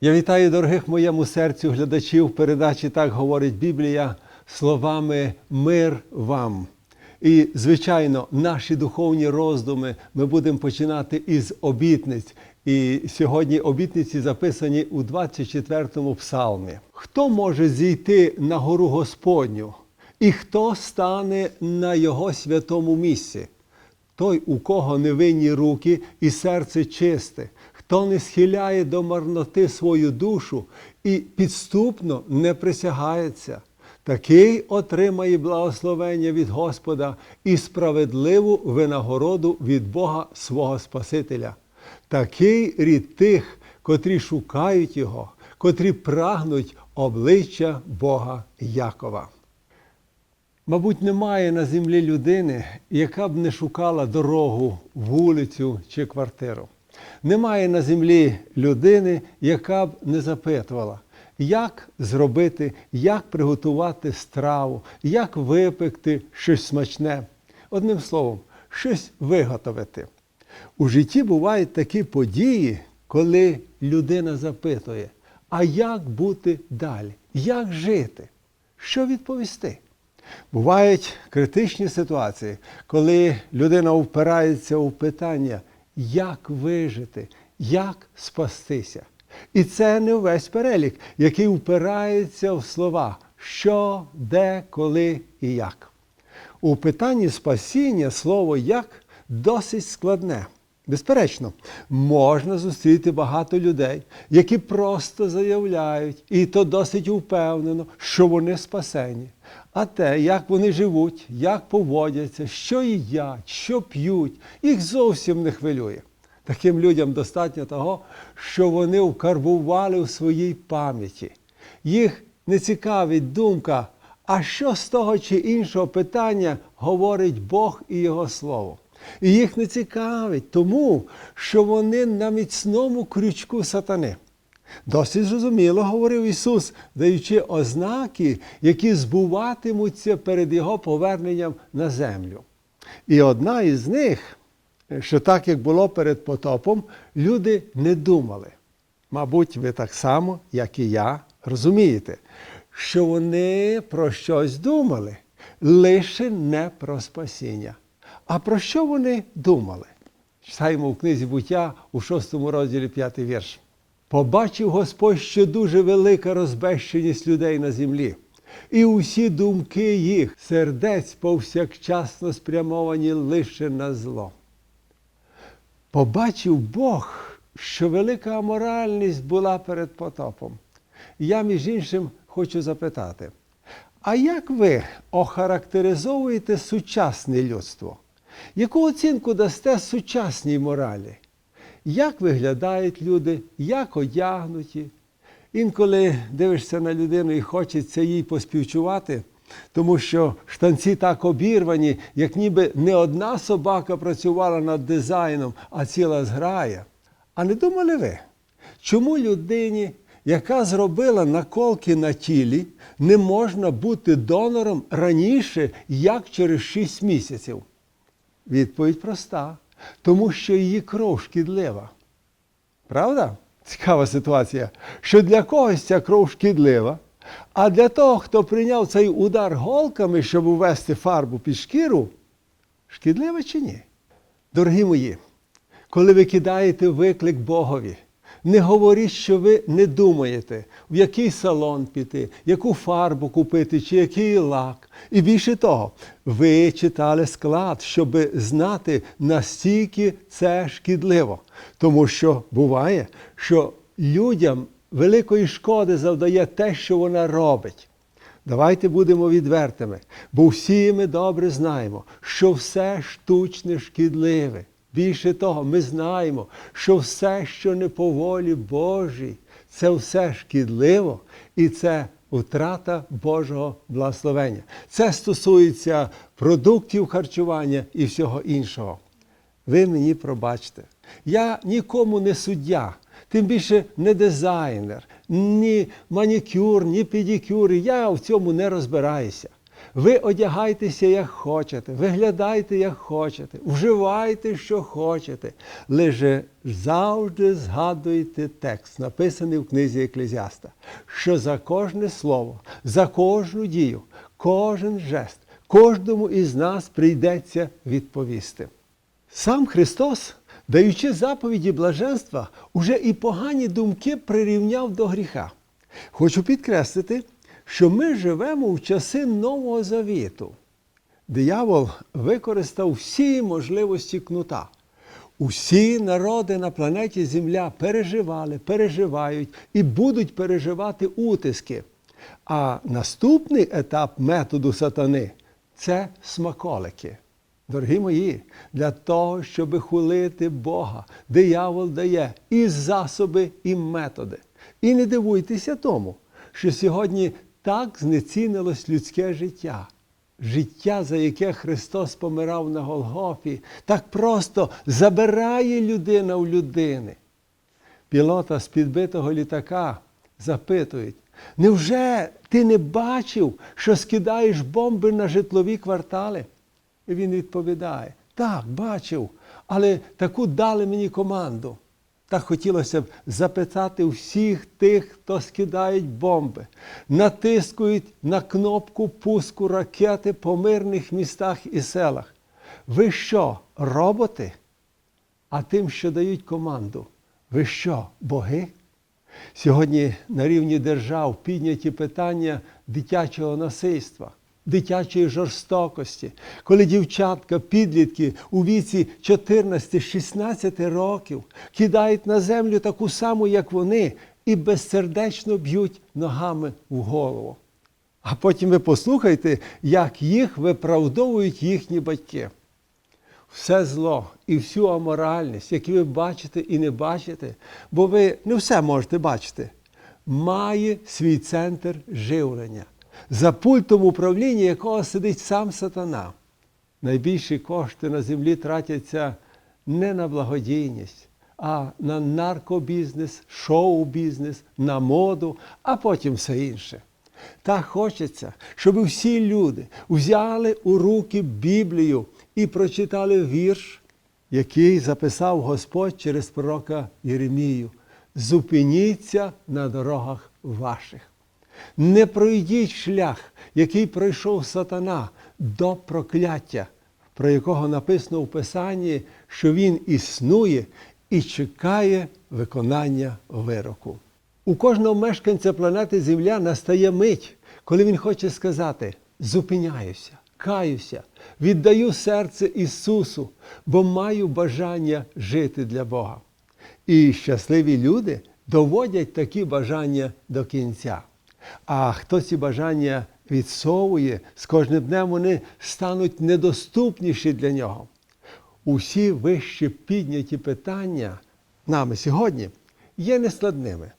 Я вітаю дорогих моєму серцю глядачів передачі Так говорить Біблія словами Мир вам. І, звичайно, наші духовні роздуми ми будемо починати із обітниць. І сьогодні обітниці записані у 24-му псалмі. Хто може зійти на гору Господню? І хто стане на його святому місці? Той, у кого невинні руки і серце чисте, хто не схиляє до марноти свою душу і підступно не присягається, такий отримає благословення від Господа і справедливу винагороду від Бога свого Спасителя. Такий рід тих, котрі шукають Його, котрі прагнуть обличчя Бога Якова. Мабуть, немає на землі людини, яка б не шукала дорогу, вулицю чи квартиру. Немає на землі людини, яка б не запитувала, як зробити, як приготувати страву, як випекти щось смачне. Одним словом, щось виготовити. У житті бувають такі події, коли людина запитує, а як бути далі? Як жити? Що відповісти? Бувають критичні ситуації, коли людина впирається у питання, як вижити, як спастися. І це не весь перелік, який впирається в слова що, де, коли і як. У питанні спасіння слово як досить складне. Безперечно, можна зустріти багато людей, які просто заявляють, і то досить впевнено, що вони спасені. А те, як вони живуть, як поводяться, що їдять, що п'ють, їх зовсім не хвилює. Таким людям достатньо того, що вони вкарбували в своїй пам'яті. Їх не цікавить думка, а що з того чи іншого питання говорить Бог і Його Слово. І їх не цікавить тому, що вони на міцному крючку сатани. Досить зрозуміло, говорив Ісус, даючи ознаки, які збуватимуться перед Його поверненням на землю. І одна із них, що так як було перед потопом, люди не думали. Мабуть, ви так само, як і я, розумієте, що вони про щось думали, лише не про спасіння. А про що вони думали? Читаємо в книзі буття у 6 розділі 5 вірш. Побачив Господь, що дуже велика розбещеність людей на землі, і усі думки їх, сердець повсякчасно спрямовані лише на зло. Побачив Бог, що велика аморальність була перед потопом. Я, між іншим, хочу запитати: а як ви охарактеризовуєте сучасне людство? Яку оцінку дасте сучасній моралі? Як виглядають люди, як одягнуті? Інколи дивишся на людину і хочеться їй поспівчувати, тому що штанці так обірвані, як ніби не одна собака працювала над дизайном, а ціла зграя. А не думали ви, чому людині, яка зробила наколки на тілі, не можна бути донором раніше, як через 6 місяців? Відповідь проста, тому що її кров шкідлива. Правда? Цікава ситуація, що для когось ця кров шкідлива, а для того, хто прийняв цей удар голками, щоб увести фарбу під шкіру, шкідлива чи ні? Дорогі мої, коли ви кидаєте виклик Богові, не говоріть, що ви не думаєте, в який салон піти, яку фарбу купити, чи який лак. І більше того, ви читали склад, щоб знати, настільки це шкідливо. Тому що буває, що людям великої шкоди завдає те, що вона робить. Давайте будемо відвертими, бо всі ми добре знаємо, що все штучне шкідливе. Більше того, ми знаємо, що все, що не по волі Божій, це все шкідливо і це втрата Божого благословення. Це стосується продуктів харчування і всього іншого. Ви мені пробачте, я нікому не суддя, тим більше не дизайнер, ні манікюр, ні педикюр. Я в цьому не розбираюся. Ви одягайтеся, як хочете, виглядайте, як хочете, вживайте, що хочете. Лише завжди згадуйте текст, написаний в книзі Еклезіаста, що за кожне слово, за кожну дію, кожен жест, кожному із нас прийдеться відповісти. Сам Христос, даючи заповіді блаженства, уже і погані думки прирівняв до гріха. Хочу підкреслити, що ми живемо в часи Нового Завіту. Диявол використав всі можливості кнута. Усі народи на планеті Земля переживали, переживають і будуть переживати утиски. А наступний етап методу сатани це смаколики. Дорогі мої, для того, щоб хулити Бога, диявол дає і засоби, і методи. І не дивуйтеся тому, що сьогодні так знецінилось людське життя. Життя, за яке Христос помирав на Голгофі, так просто забирає людина у людини. Пілота з підбитого літака запитують: невже ти не бачив, що скидаєш бомби на житлові квартали? І він відповідає: Так, бачив, але таку дали мені команду. Так хотілося б запитати всіх тих, хто скидають бомби, натискують на кнопку пуску ракети по мирних містах і селах. Ви що, роботи? А тим, що дають команду, ви що, боги? Сьогодні на рівні держав підняті питання дитячого насильства, дитячої жорстокості, коли дівчатка, підлітки у віці 14-16 років кидають на землю таку саму, як вони, і безсердечно б'ють ногами в голову. А потім ви послухайте, як їх виправдовують їхні батьки. Все зло і всю аморальність, яку ви бачите і не бачите, бо ви не все можете бачити, має свій центр живлення, за пультом управління якого сидить сам сатана. Найбільші кошти на землі тратяться не на благодійність, а на наркобізнес, шоу-бізнес, на моду, а потім все інше. Та хочеться, щоб всі люди взяли у руки Біблію і прочитали вірш, який записав Господь через пророка Єремію. Зупиніться на дорогах ваших. Не пройдіть шлях, який пройшов сатана до прокляття, про якого написано в Писанні, що він існує і чекає виконання вироку. У кожного мешканця планети Земля настає мить, коли він хоче сказати: зупиняюся, каюся, віддаю серце Ісусу, бо маю бажання жити для Бога. І щасливі люди доводять такі бажання до кінця. А хто ці бажання відсовує, з кожним днем вони стануть недоступніші для нього. Усі вище підняті питання нами сьогодні є нескладними.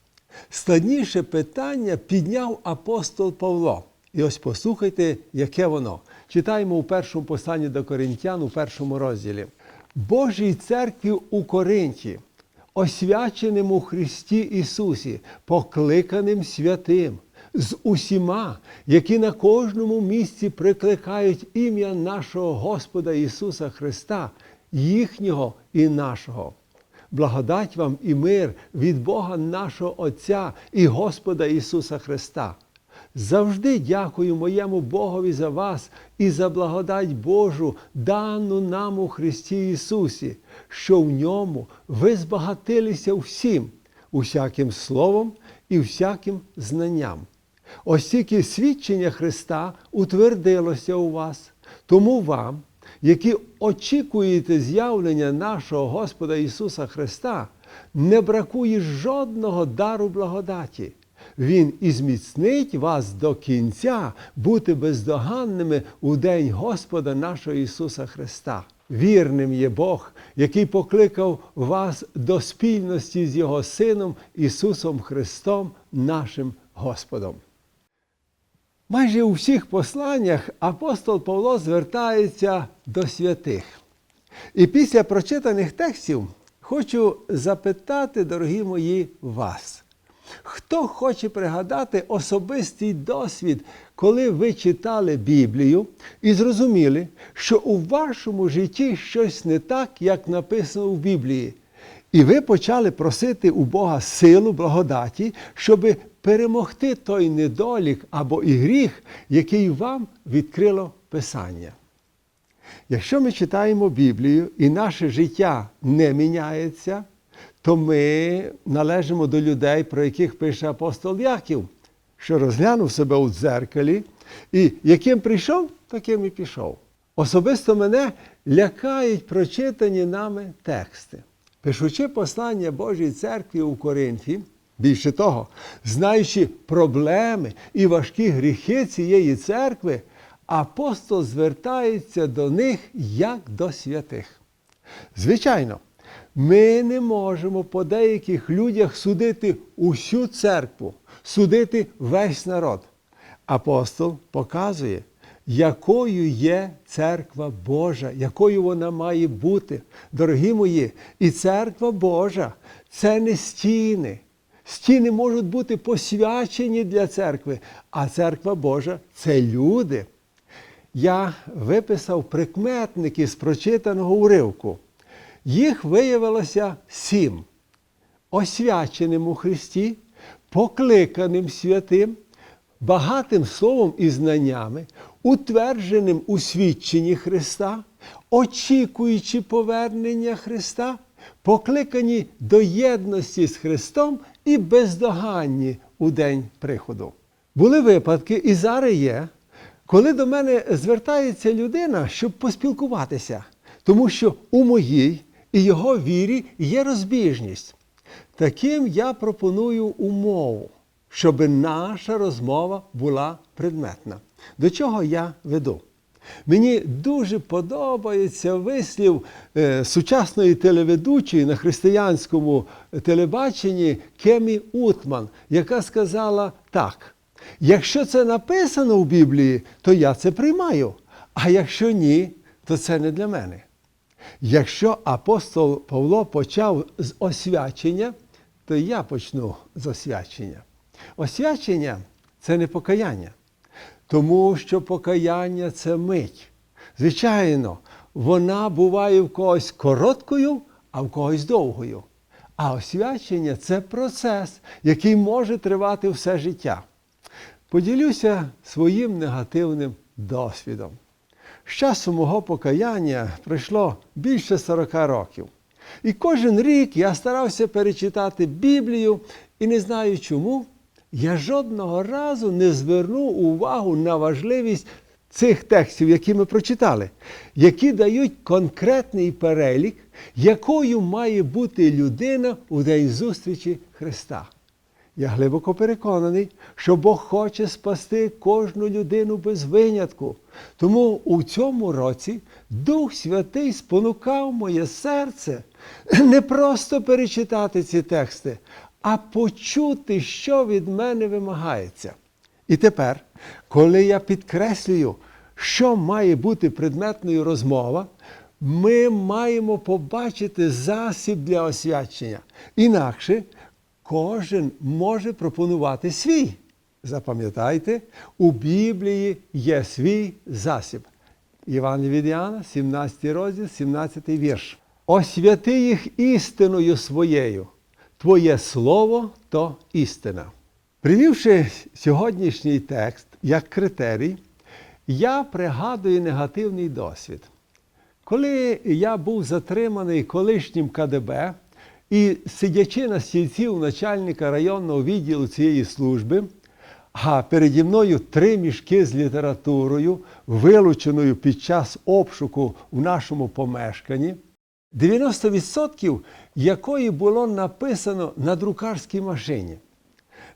Складніше питання підняв апостол Павло. І ось послухайте, яке воно. Читаємо у першому посланні до Коринтян, у першому розділі. Божій церкві у Коринті, освяченим у Христі Ісусі, покликаним святим, з усіма, які на кожному місці прикликають ім'я нашого Господа Ісуса Христа, їхнього і нашого. Благодать вам і мир від Бога нашого Отця і Господа Ісуса Христа. Завжди дякую моєму Богові за вас і за благодать Божу, дану нам у Христі Ісусі, що в ньому ви збагатилися всім, усяким словом і всяким знанням. Ось тільки свідчення Христа утвердилося у вас, тому вам, які очікуєте з'явлення нашого Господа Ісуса Христа, не бракує жодного дару благодаті. Він і зміцнить вас до кінця бути бездоганними у день Господа нашого Ісуса Христа. Вірним є Бог, який покликав вас до спільності з Його Сином Ісусом Христом, нашим Господом. Майже у всіх посланнях апостол Павло звертається до святих. І після прочитаних текстів хочу запитати, дорогі мої, вас, хто хоче пригадати особистий досвід, коли ви читали Біблію і зрозуміли, що у вашому житті щось не так, як написано в Біблії, і ви почали просити у Бога силу, благодаті, щоб перемогти той недолік або і гріх, який вам відкрило Писання. Якщо ми читаємо Біблію і наше життя не міняється, то ми належимо до людей, про яких пише апостол Яків, що розглянув себе у дзеркалі, і яким прийшов, таким і пішов. Особисто мене лякають прочитані нами тексти. Пишучи послання Божій церкві у Коринфі, більше того, знаючи проблеми і важкі гріхи цієї церкви, апостол звертається до них як до святих. Звичайно, ми не можемо по деяких людях судити усю церкву, судити весь народ. Апостол показує, якою є церква Божа, якою вона має бути. Дорогі мої, і церква Божа це не стіни. Стіни можуть бути посвячені для церкви, а церква Божа це люди. Я виписав прикметники з прочитаного уривку. Їх виявилося сім: освяченим у Христі, покликаним святим, багатим словом і знаннями, утвердженим у свідченні Христа, очікуючи повернення Христа, покликані до єдності з Христом і бездоганні у день приходу. Були випадки, і зараз є, коли до мене звертається людина, щоб поспілкуватися, тому що у моїй і його вірі є розбіжність. Таким я пропоную умову, щоб наша розмова була предметна. До чого я веду? Мені дуже подобається вислів е, сучасної телеведучої на християнському телебаченні Кемі Утман, яка сказала так: якщо це написано в Біблії, то я це приймаю, а якщо ні, то це не для мене. Якщо апостол Павло почав з освячення, то я почну з освячення. Освячення це не покаяння, тому що покаяння це мить. Звичайно, вона буває в когось короткою, а в когось довгою. А освячення це процес, який може тривати все життя. Поділюся своїм негативним досвідом. З часу мого покаяння пройшло більше 40 років. І кожен рік я старався перечитати Біблію і не знаю чому, я жодного разу не звернув увагу на важливість цих текстів, які ми прочитали, які дають конкретний перелік, якою має бути людина у день зустрічі Христа. Я глибоко переконаний, що Бог хоче спасти кожну людину без винятку. Тому у цьому році Дух Святий спонукав моє серце не просто перечитати ці тексти, а почути, що від мене вимагається. І тепер, коли я підкреслюю, що має бути предметною розмова, ми маємо побачити засіб для освячення. Інакше кожен може пропонувати свій. Запам'ятайте, у Біблії є свій засіб. Іван від Іоанна, 17 розділ, 17 вірш. Освяти їх істиною своєю. Твоє слово то істина. Привівши сьогоднішній текст як критерій, я пригадую негативний досвід. Коли я був затриманий колишнім КДБ і сидячи на стільці у начальника районного відділу цієї служби, а переді мною три мішки з літературою, вилученою під час обшуку в нашому помешканні, 90% якої було написано на друкарській машині.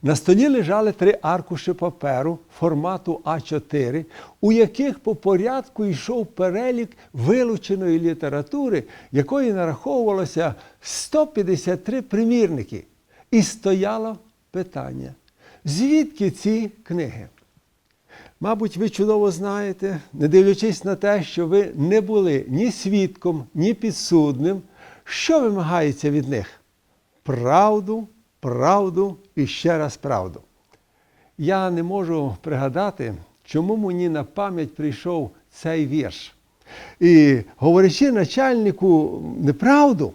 На столі лежали три аркуші паперу формату А4, у яких по порядку йшов перелік вилученої літератури, якої нараховувалося 153 примірники. І стояло питання, звідки ці книги? Мабуть, ви чудово знаєте, не дивлячись на те, що ви не були ні свідком, ні підсудним, що вимагається від них? Правду, правду і ще раз правду. Я не можу пригадати, чому мені на пам'ять прийшов цей вірш. І говорячи начальнику неправду,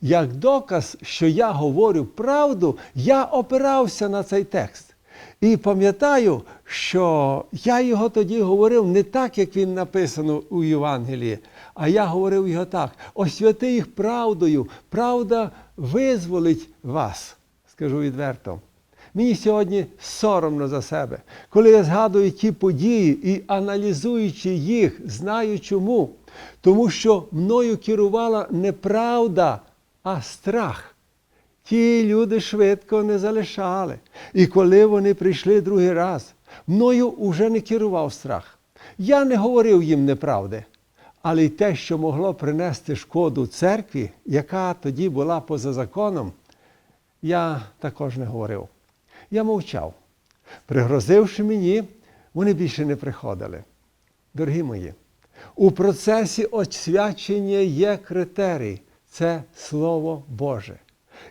як доказ, що я говорю правду, я опирався на цей текст. І пам'ятаю, що я його тоді говорив не так, як він написано у Євангелії, а я говорив його так: освяти їх правдою, правда визволить вас, скажу відверто. Мені сьогодні соромно за себе, коли я згадую ті події і аналізуючи їх, знаю чому. Тому що мною керувала не правда, а страх. Ті люди швидко не залишали. І коли вони прийшли другий раз, мною уже не керував страх. Я не говорив їм неправди, але й те, що могло принести шкоду церкві, яка тоді була поза законом, я також не говорив. Я мовчав. Пригрозивши мені, вони більше не приходили. Дорогі мої, у процесі освячення є критерій це Слово Боже.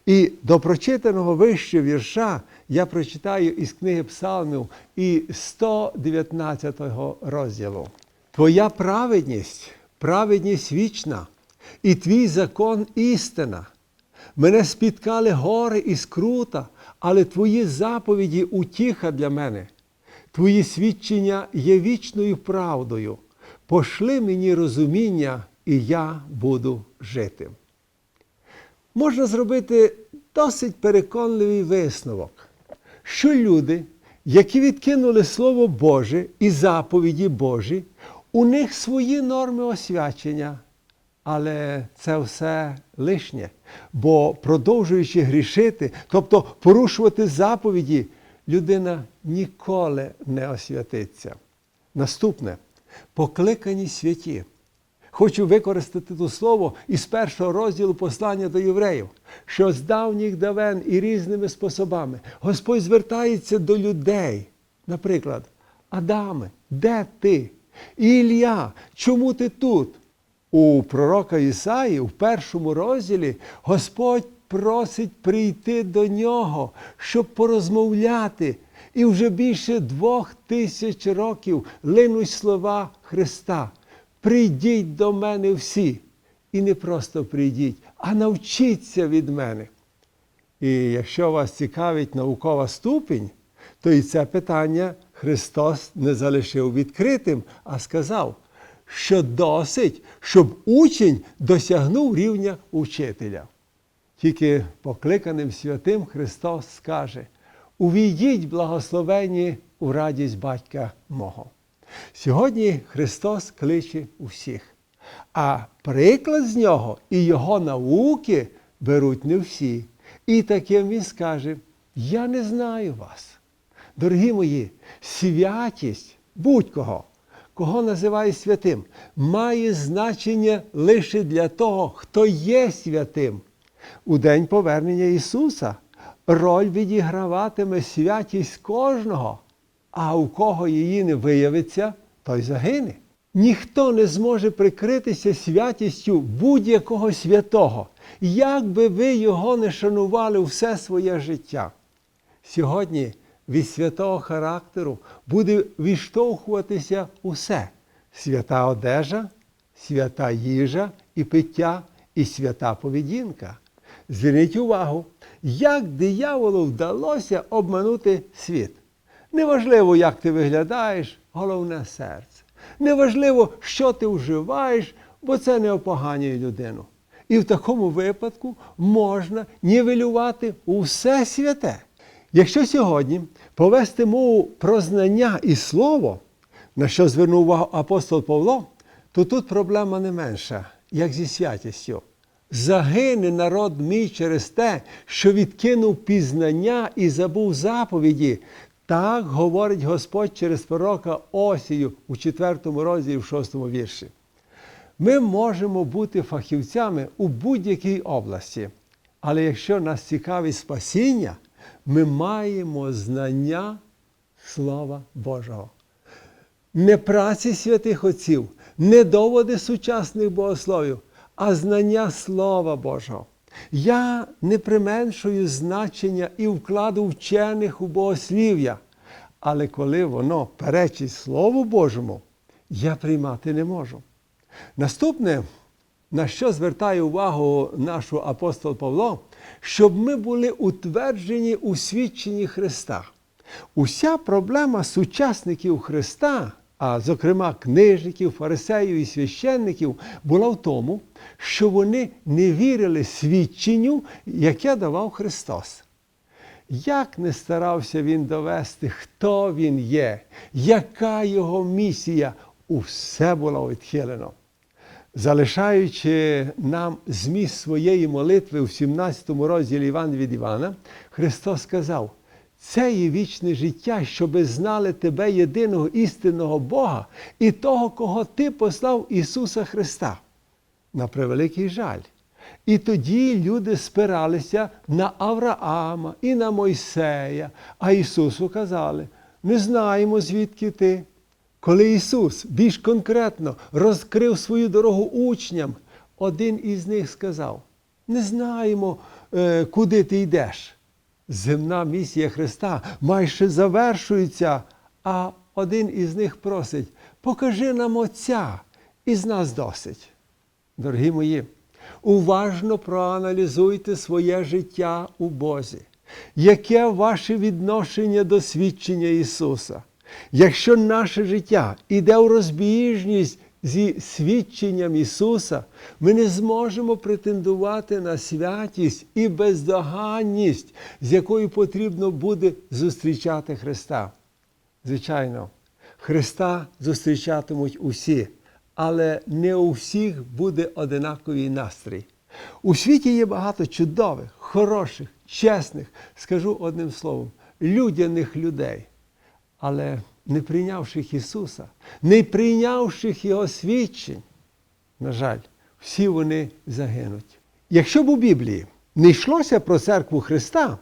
І до прочитаного вище вірша я прочитаю із книги Псалмів і 119 розділу. Твоя праведність, праведність вічна, і твій закон істина. Мене спіткали гори і скрута, але твої заповіді утіха для мене. Твої свідчення є вічною правдою. Пошли мені розуміння, і я буду жити. Можна зробити досить переконливий висновок, що люди, які відкинули Слово Боже і заповіді Божі, у них свої норми освячення. Але це все лишнє. Бо продовжуючи грішити, тобто порушувати заповіді, людина ніколи не освятиться. Наступне покликані святі. Хочу використати тут слово із першого розділу послання до євреїв, що з давніх давен і різними способами Господь звертається до людей. Наприклад, Адаме, де ти? Ілля, чому ти тут? У пророка Ісаї в першому розділі Господь просить прийти до нього, щоб порозмовляти. І вже більше двох тисяч років линуть слова Христа. Прийдіть до мене всі. І не просто прийдіть, а навчіться від мене. І якщо вас цікавить наукова ступінь, то і це питання Христос не залишив відкритим, а сказав, що досить, щоб учень досягнув рівня учителя. Тільки покликаним святим Христос скаже: Увійдіть, благословені у радість батька мого. Сьогодні Христос кличе усіх, а приклад з нього і його науки беруть не всі. І таким він скаже: Я не знаю вас. Дорогі мої, святість будь-кого, кого називає святим, має значення лише для того, хто є святим. У день повернення Ісуса роль відіграватиме святість кожного, а у кого її не виявиться, той загине. Ніхто не зможе прикритися святістю будь-якого святого, як би ви його не шанували все своє життя. Сьогодні від святого характеру буде відштовхуватися усе: свята одежа, свята їжа і пиття, і свята поведінка. Зверніть увагу, як дияволу вдалося обманути світ. Неважливо, як ти виглядаєш, головне серце. Неважливо, що ти вживаєш, бо це не опоганює людину. І в такому випадку можна нівелювати усе святе. Якщо сьогодні повести мову про знання і слово, на що звернув увагу апостол Павло, то тут проблема не менша, як зі святістю. Загине народ мій через те, що відкинув пізнання і забув заповіді. Так говорить Господь через пророка Осію у 4 розділі в 6 вірші. Ми можемо бути фахівцями у будь-якій області, але якщо нас цікавить спасіння, ми маємо знання Слова Божого. Не праці святих отців, не доводи сучасних богословів, а знання Слова Божого. Я не применшую значення і вкладу вчених у богослів'я, але коли воно перечить Слову Божому, я приймати не можу. Наступне, на що звертає увагу наш апостол Павло, щоб ми були утверджені у свідченні Христа. Уся проблема сучасників Христа, а зокрема книжників, фарисеїв і священників, була в тому, що вони не вірили свідченню, яке давав Христос. Як не старався він довести, хто він є, яка його місія, усе було відхилено. Залишаючи нам зміст своєї молитви у 17 розділі Іван від Івана, Христос сказав: це є вічне життя, щоби знали тебе, єдиного істинного Бога і того, кого Ти послав Ісуса Христа. На превеликий жаль. І тоді люди спиралися на Авраама і на Мойсея, а Ісусу казали: не знаємо, звідки ти. Коли Ісус більш конкретно розкрив свою дорогу учням, один із них сказав: не знаємо, е, куди ти йдеш. Земна місія Христа майже завершується, а один із них просить: покажи нам Отця, і з нас досить. Дорогі мої, уважно проаналізуйте своє життя у Бозі. Яке ваше відношення до свідчення Ісуса? Якщо наше життя іде у розбіжність зі свідченням Ісуса, ми не зможемо претендувати на святість і бездоганність, з якою потрібно буде зустрічати Христа. Звичайно, Христа зустрічатимуть усі, але не у всіх буде одинаковий настрій. У світі є багато чудових, хороших, чесних, скажу одним словом, людяних людей. Але не прийнявших Ісуса, не прийнявших Його свідчень, на жаль, всі вони загинуть. Якщо б у Біблії не йшлося про церкву Христа,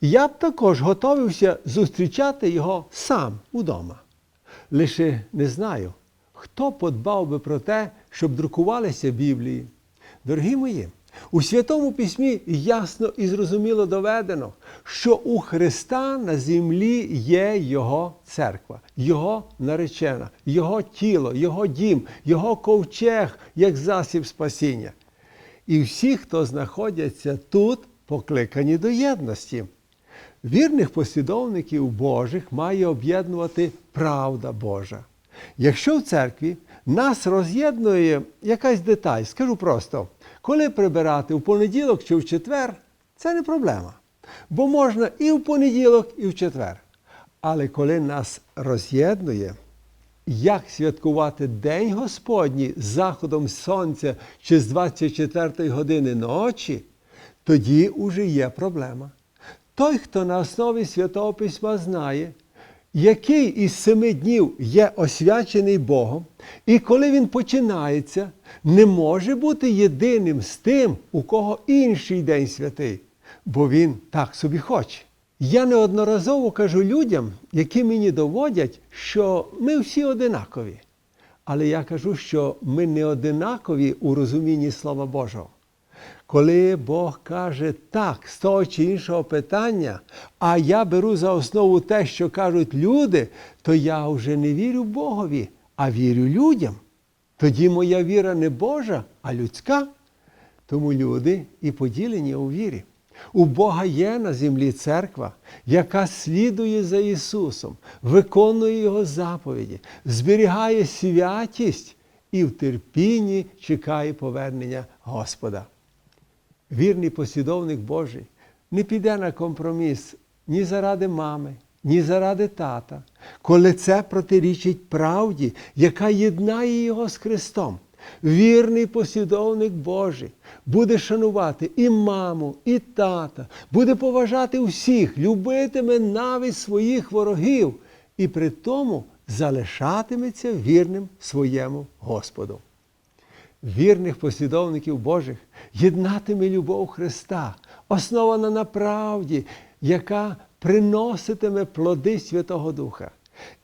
я б також готовився зустрічати Його сам удома. Лише не знаю, хто подбав би про те, щоб друкувалися Біблії. Дорогі мої, у Святому Письмі ясно і зрозуміло доведено, що у Христа на землі є Його церква, Його наречена, Його тіло, Його дім, Його ковчег як засіб спасіння. І всі, хто знаходяться тут, покликані до єдності. Вірних послідовників Божих має об'єднувати правда Божа. Якщо в церкві нас роз'єднує якась деталь, скажу просто, коли прибирати в понеділок чи в четвер, це не проблема. Бо можна і в понеділок, і в четвер. Але коли нас роз'єднує, як святкувати День Господній з заходом сонця чи з 24 години ночі, тоді уже є проблема. Той, хто на основі Святого Письма знає, який із семи днів є освячений Богом, і коли він починається, не може бути єдиним з тим, у кого інший день святий, бо він так собі хоче. Я неодноразово кажу людям, які мені доводять, що ми всі одинакові. Але я кажу, що ми не одинакові у розумінні Слова Божого. Коли Бог каже так з того чи іншого питання, а я беру за основу те, що кажуть люди, то я вже не вірю Богові, а вірю людям. Тоді моя віра не Божа, а людська. Тому люди і поділені у вірі. У Бога є на землі церква, яка слідує за Ісусом, виконує Його заповіді, зберігає святість і в терпінні чекає повернення Господа. Вірний послідовник Божий не піде на компроміс ні заради мами, ні заради тата, коли це протирічить правді, яка єднає його з Христом. Вірний послідовник Божий буде шанувати і маму, і тата, буде поважати всіх, любитиме навіть своїх ворогів, і при тому залишатиметься вірним своєму Господу. Вірних послідовників Божих єднатиме любов Христа, основана на правді, яка приноситиме плоди Святого Духа.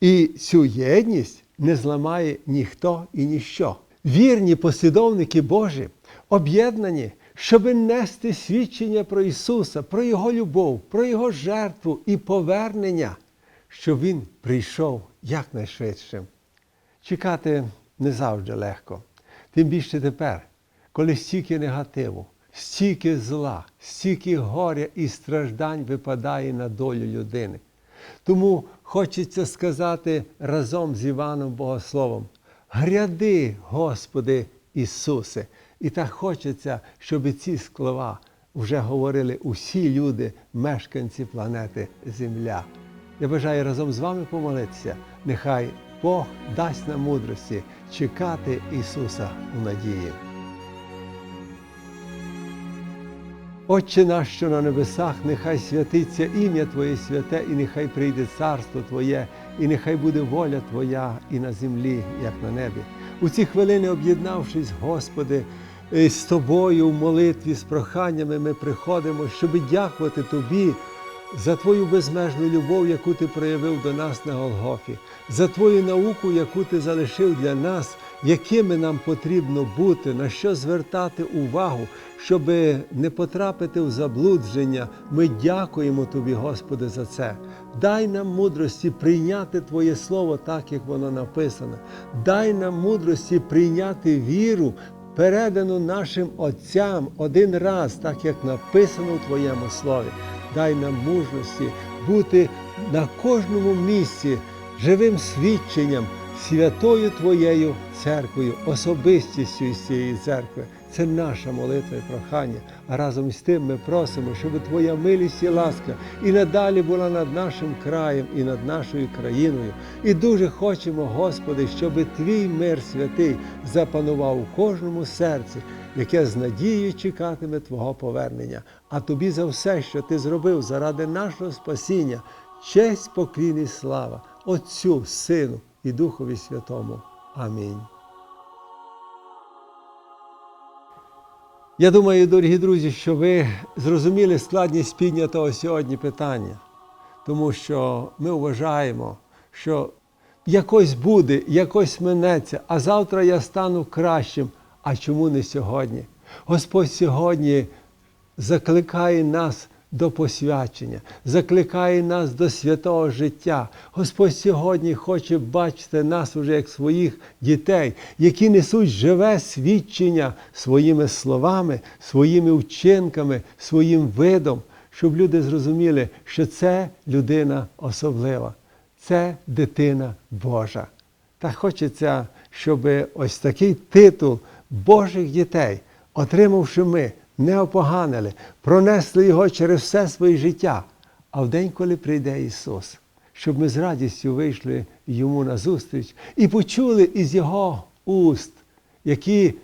І цю єдність не зламає ніхто і ніщо. Вірні послідовники Божі об'єднані, щоб нести свідчення про Ісуса, про Його любов, про Його жертву і повернення, щоб Він прийшов якнайшвидше. Чекати не завжди легко. Тим більше тепер, коли стільки негативу, стільки зла, стільки горя і страждань випадає на долю людини. Тому хочеться сказати разом з Іваном Богословом: гряди, Господи Ісусе! І так хочеться, щоб ці слова вже говорили усі люди, мешканці планети Земля. Я бажаю разом з вами помолитися. Нехай Бог дасть нам мудрості чекати Ісуса у надії. Отче наш, що на небесах, нехай святиться ім'я Твоє святе, і нехай прийде царство Твоє, і нехай буде воля Твоя і на землі, як на небі. У ці хвилини, об'єднавшись, Господи, з Тобою в молитві, з проханнями ми приходимо, щоб дякувати Тобі за Твою безмежну любов, яку Ти проявив до нас на Голгофі, за Твою науку, яку Ти залишив для нас, якими нам потрібно бути, на що звертати увагу, щоб не потрапити в заблудження. Ми дякуємо Тобі, Господи, за це. Дай нам мудрості прийняти Твоє Слово так, як воно написано. Дай нам мудрості прийняти віру, передану нашим отцям один раз, так як написано в Твоєму слові. Дай нам мужності бути на кожному місці живим свідченням святою Твоєю церквою, особистістю із цієї церкви. Це наша молитва і прохання. А разом з тим ми просимо, щоб Твоя милість і ласка і надалі була над нашим краєм і над нашою країною. І дуже хочемо, Господи, щоб Твій мир святий запанував у кожному серці, яке з надією чекатиме Твого повернення. А тобі за все, що ти зробив заради нашого спасіння, честь, поклін і слава Отцю, Сину і Духові Святому. Амінь. Я думаю, дорогі друзі, що ви зрозуміли складність піднятого сьогодні питання, тому що ми вважаємо, що якось буде, якось минеться, а завтра я стану кращим. А чому не сьогодні? Господь сьогодні закликає нас до посвячення, закликає нас до святого життя. Господь сьогодні хоче бачити нас уже як своїх дітей, які несуть живе свідчення своїми словами, своїми вчинками, своїм видом, щоб люди зрозуміли, що це людина особлива, це дитина Божа. Та хочеться, щоб ось такий титул Божих дітей, отримавши ми, не опоганили, пронесли його через все своє життя. А в день, коли прийде Ісус, щоб ми з радістю вийшли Йому назустріч і почули із Його уст, які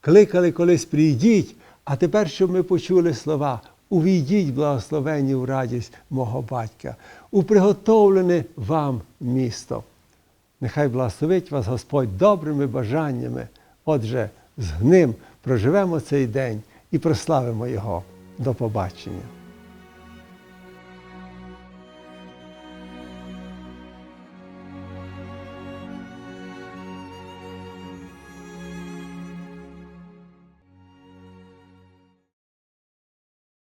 кликали колись прийдіть, а тепер, щоб ми почули слова. Увійдіть, благословенні в радість мого батька, у приготовлене вам місто. Нехай благословить вас Господь добрими бажаннями. Отже, з ним проживемо цей день і прославимо Його. До побачення.